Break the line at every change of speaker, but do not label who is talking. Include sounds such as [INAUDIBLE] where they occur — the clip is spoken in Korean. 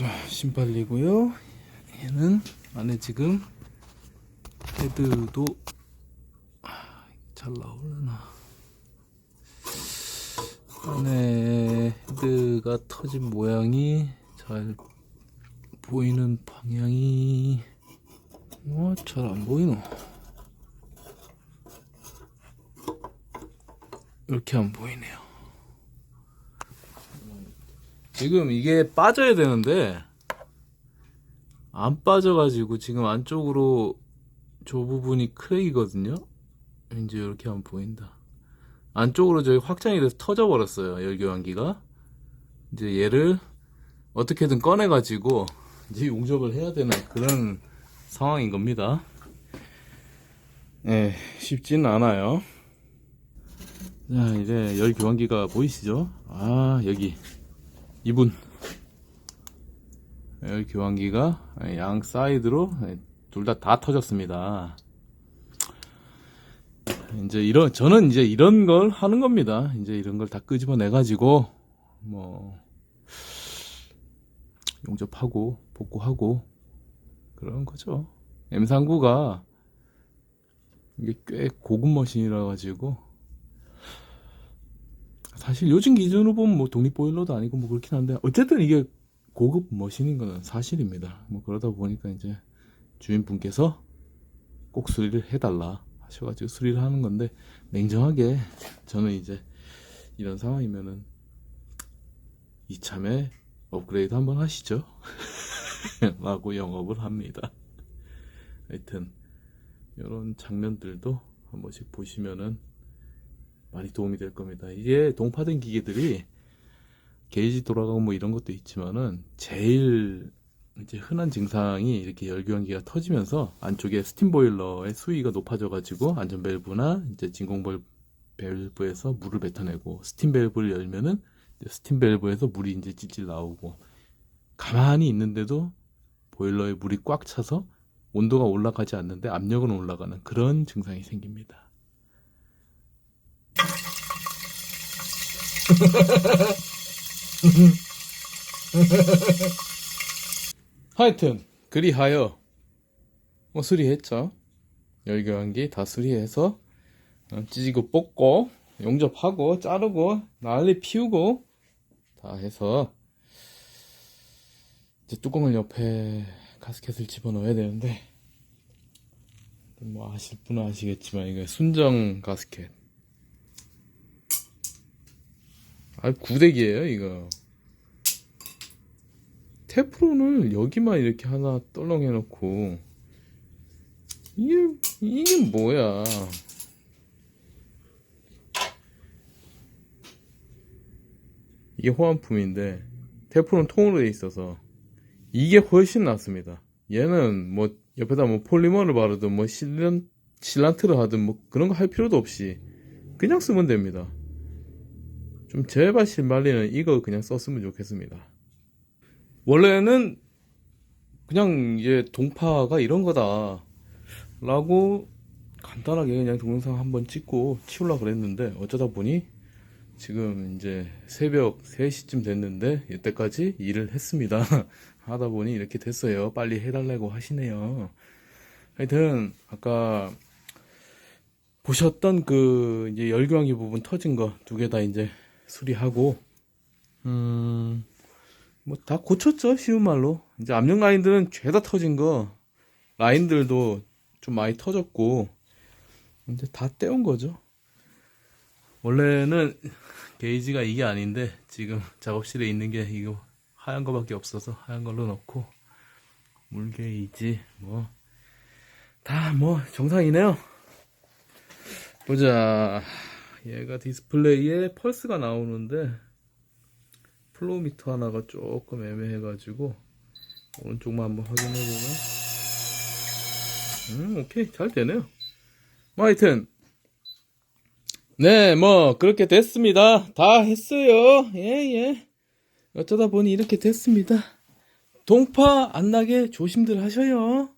자, 신발리고요. 얘는 안에 지금 헤드도 아, 잘 나오려나. 안에 헤드가 터진 모양이 잘 보이는 방향이 어, 잘 안 보이노. 이렇게 안 보이네요. 지금 이게 빠져야 되는데 안 빠져가지고 지금 안쪽으로 저 부분이 크랙이거든요. 이제 이렇게 하면 보인다. 안쪽으로 저기 확장이 돼서 터져버렸어요. 열교환기가. 이제 얘를 어떻게든 꺼내가지고 이제 용접을 해야 되는 그런 상황인 겁니다. 예, 쉽지는 않아요. 자, 이제 열 교환기가 보이시죠? 아, 여기. 이분. 열 교환기가 양 사이드로 둘다다 터졌습니다. 이제 이런, 저는 이제 이런 걸 하는 겁니다. 이제 이런 걸 다 끄집어내 가지고, 뭐, 용접하고, 복구하고, 그런 거죠. M39가 이게 꽤 고급 머신이라 가지고, 사실 요즘 기준으로 보면 뭐 독립 보일러도 아니고 뭐 그렇긴 한데 어쨌든 이게 고급 머신인 거는 사실입니다. 뭐 그러다 보니까 이제 주인분께서 꼭 수리를 해달라 하셔가지고 수리를 하는 건데 냉정하게 저는 이제 이런 상황이면은 이참에 업그레이드 한번 하시죠 [LAUGHS] 라고 영업을 합니다. 하여튼 이런 장면들도 한 번씩 보시면은 많이 도움이 될 겁니다. 이게 동파된 기계들이 게이지 돌아가고 뭐 이런 것도 있지만은 제일 이제 흔한 증상이 이렇게 열교환기가 터지면서 안쪽에 스팀 보일러의 수위가 높아져 가지고 안전 밸브나 이제 진공 밸브에서 물을 뱉어내고 스팀 밸브를 열면은 스팀 밸브에서 물이 이제 찔찔 나오고 가만히 있는데도 보일러에 물이 꽉 차서 온도가 올라가지 않는데 압력은 올라가는 그런 증상이 생깁니다. [LAUGHS] 하여튼 그리하여 뭐 수리했죠. 열교환기 다 수리해서 어, 찢고 뽑고 용접하고 자르고 난리 피우고 다 해서 이제 뚜껑을 옆에 가스켓을 집어넣어야 되는데 뭐 아실 분은 아시겠지만 이게 순정 가스켓 아 구데기예요 이거. 테프론을 여기만 이렇게 하나 떨렁 해놓고. 이게 이게 뭐야? 이게 호환품인데 테프론 통으로 돼 있어서 이게 훨씬 낫습니다. 얘는 뭐 옆에다 뭐 폴리머를 바르든 뭐 실란 실란트를 하든 뭐 그런 거 할 필요도 없이 그냥 쓰면 됩니다 좀 제발 신발리는 이거 그냥 썼으면 좋겠습니다. 원래는 그냥 이제 동파가 이런 거다 라고 간단하게 그냥 동영상 한번 찍고 치우려고 그랬는데 어쩌다 보니 지금 이제 새벽 3시쯤 됐는데 이때까지 일을 했습니다. [LAUGHS] 하다 보니 이렇게 됐어요. 빨리 해달라고 하시네요. 하여튼 아까 보셨던 그 이제 열교환기 부분 터진 거 두 개 다 이제 수리하고. 음. 뭐 다 고쳤죠 쉬운 말로. 이제 압력 라인들은 죄다 터진 거. 라인들도 좀 많이 터졌고. 이제 다 떼온 거죠. 원래는 게이지가 이게 아닌데 지금 작업실에 있는 게 이거 하얀 거밖에 없어서 하얀 걸로 넣고. 물 게이지 뭐. 다 뭐 정상이네요. 보자 얘가 디스플레이에 펄스가 나오는데 플로우미터 하나가 조금 애매해가지고 오른쪽만 한번 확인해보면. 음 오케이. 잘 되네요. 뭐 하여튼. 네 뭐 그렇게 됐습니다. 다 했어요. 예예. 어쩌다 보니 이렇게 됐습니다. 동파 안 나게 조심들 하셔요